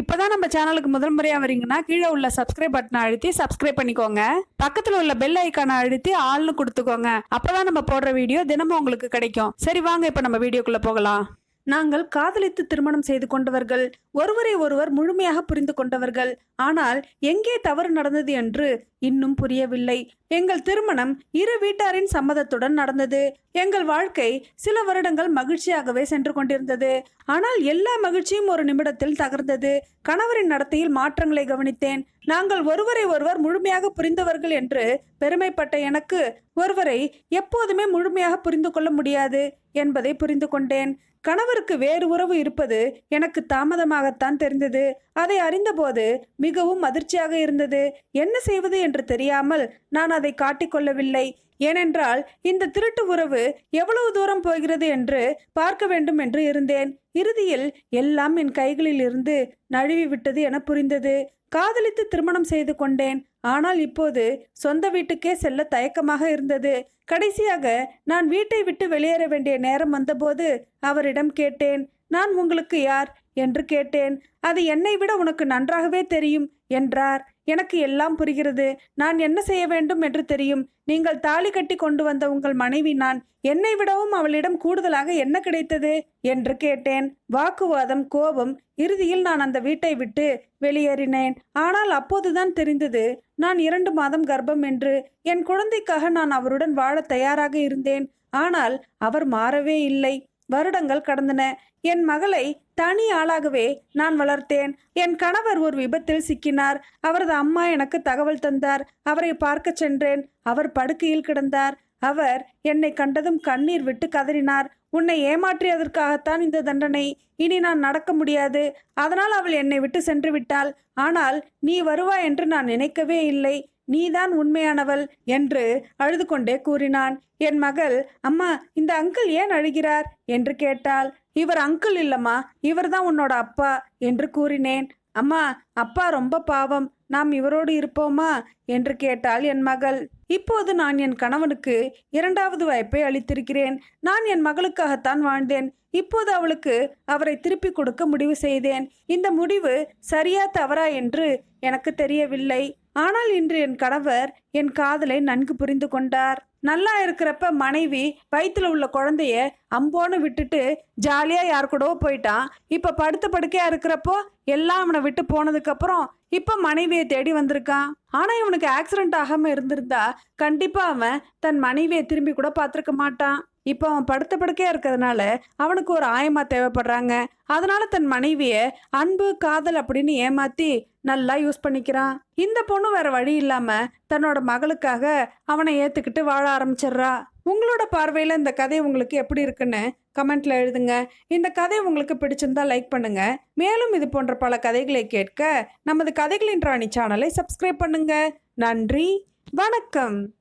இப்போதான் நம்ம சேனலுக்கு முதல் முறையாக வரீங்கன்னா கீழே உள்ள சப்ஸ்கிரைப் பட்டனை அழுத்தி சப்ஸ்கிரைப் பண்ணிக்கோங்க. பக்கத்தில் உள்ள பெல் ஐக்கானை அழுத்தி ஆள்னு கொடுத்துக்கோங்க. அப்போதான் நம்ம போடுற வீடியோ தினமும் உங்களுக்கு கிடைக்கும். சரி வாங்க இப்போ நம்ம வீடியோக்குள்ளே போகலாம். நாங்கள் காதலித்து திருமணம் செய்து கொண்டவர்கள் ஒருவரை ஒருவர் முழுமையாக புரிந்து கொண்டவர்கள். ஆனால் எங்கே தவறு நடந்தது என்று இன்னும் புரியவில்லை. எங்கள் திருமணம் இரு வீட்டாரின் சம்மதத்துடன் நடந்தது. எங்கள் வாழ்க்கை சில வருடங்கள் மகிழ்ச்சியாகவே சென்று கொண்டிருந்தது. ஆனால் எல்லா மகிழ்ச்சியும் ஒரு நிமிடத்தில் தகர்ந்தது. கணவரின் நடத்தையில் மாற்றங்களை கவனித்தேன். நாங்கள் ஒருவரை ஒருவர் முழுமையாக புரிந்தவர்கள் என்று பெருமைப்பட்ட எனக்கு ஒருவரை எப்போதுமே முழுமையாக புரிந்து கொள்ள முடியாது என்பதை புரிந்து கொண்டேன். கணவருக்கு வேறு உறவு இருப்பது எனக்கு தாமதமாகத்தான் தெரிந்தது. அதை அறிந்தபோது மிகவும் அதிர்ச்சியாக இருந்தது. என்ன செய்வது? என்று என்று தெரியாமல் நான் அதை காட்டிக்கொள்ளவில்லை. ஏனென்றால் இந்த திருட்டு உறவு எவ்வளவு தூரம் போகிறது என்று பார்க்க வேண்டும் என்று இருந்தேன். இறுதியில் எல்லாம் என் கைகளில் இருந்து நழுவி விட்டது என புரிந்தது. காதலித்து திருமணம் செய்து கொண்டேன். ஆனால் இப்போது சொந்த வீட்டுக்கே செல்ல தயக்கமாக இருந்தது. கடைசியாக நான் வீட்டை விட்டு வெளியேற வேண்டிய நேரம் வந்தபோது அவரிடம் கேட்டேன் நான் உங்களுக்கு யார்? என்று கேட்டேன். அது என்னை விட உனக்கு நன்றாகவே தெரியும் என்றார். எனக்கு எல்லாம் புரிகிறது. நான் என்ன செய்ய வேண்டும் என்று தெரியும். நீங்கள் தாலி கட்டி கொண்டு வந்த உங்கள் மனைவி நான் என்னை விடவும் அவளிடம் கூடுதலாக என்ன கிடைத்தது? என்று கேட்டேன். வாக்குவாதம் கோபம். இறுதியில் நான் அந்த வீட்டை விட்டு வெளியேறினேன். ஆனால் அப்போதுதான் தெரிந்தது நான் இரண்டு மாதம் கர்ப்பம் என்று. என் குழந்தைக்காக நான் அவருடன் வாழ தயாராக இருந்தேன். ஆனால் அவர் மாறவே இல்லை. வருடங்கள் கடந்தன. என் மகளை தனி ஆளாகவே நான் வளர்த்தேன். என் கணவர் ஒரு விபத்தில் சிக்கினார். அவரது அம்மா எனக்கு தகவல் தந்தார். அவரை பார்க்க சென்றேன். அவர் படுக்கையில் கிடந்தார். அவர் என்னை கண்டதும் கண்ணீர் விட்டு கதறினார். உன்னை ஏமாற்றியதற்காகத்தான் இந்த தண்டனை. இனி நான் நடக்க முடியாது. அதனால் அவள் என்னை விட்டு சென்று விட்டாள். ஆனால் நீ வருவாய் என்று நான் நினைக்கவே இல்லை. நீதான் உண்மையானவள் என்று அழுது கொண்டே கூறினான். என் மகள் அம்மா இந்த அங்கிள் ஏன் அழுகிறார்? என்று கேட்டாள். இவர் அங்கிள் இல்லம்மா இவர்தான் உன்னோட அப்பா என்று கூறினேன். அம்மா அப்பா ரொம்ப பாவம் நாம் இவரோடு இருப்போமா? என்று கேட்டாள் என் மகள். இப்போது நான் என் கணவனுக்கு இரண்டாவது வாய்ப்பை அளித்திருக்கிறேன். நான் என் மகளுக்காகத்தான் வாழ்ந்தேன். இப்போது அவளுக்கு அவரை திருப்பி கொடுக்க முடிவு செய்தேன். இந்த முடிவு சரியா தவறா என்று எனக்கு தெரியவில்லை. ஆனால் இன்று என் கணவர் என் காதலை நன்கு புரிந்து கொண்டார். நல்லா இருக்கிறப்ப மனைவி வயிற்றுல உள்ள குழந்தைய அம்போன்னு விட்டுட்டு ஜாலியாக யார் கூடவோ போயிட்டான். இப்போ படுத்த படுக்கையாக இருக்கிறப்போ எல்லாம் அவனை விட்டு போனதுக்கப்புறம் இப்போ மனைவியை தேடி வந்திருக்கான் ஆனால் இவனுக்கு ஆக்சிடென்ட் ஆகாமல் இருந்திருந்தா கண்டிப்பாக அவன் தன் மனைவியை திரும்பி கூட பார்த்துருக்க மாட்டான். இப்போ அவன் படுத்த படுக்கையாக இருக்கிறதுனால அவனுக்கு ஒரு ஆயமா தேவைப்படுறாங்க. அதனால தன் மனைவியை அன்பு காதல் அப்படின்னு ஏமாற்றி நல்லா யூஸ் பண்ணிக்கிறான். இந்த பொண்ணு வேற வழி இல்லாமல் தன்னோட மகளுக்காக அவனை ஏற்றுக்கிட்டு வாழ ஆரம்பிச்சிடுறா. உங்களோட பார்வையில் இந்த கதை உங்களுக்கு எப்படி இருக்குன்னு கமெண்ட்டில் எழுதுங்க. இந்த கதை உங்களுக்கு பிடிச்சிருந்தா லைக் பண்ணுங்க. மேலும் இது போன்ற பல கதைகளை கேட்க நமது கதைகளின் ராணி சேனலை சப்ஸ்கிரைப் பண்ணுங்க. நன்றி. வணக்கம்.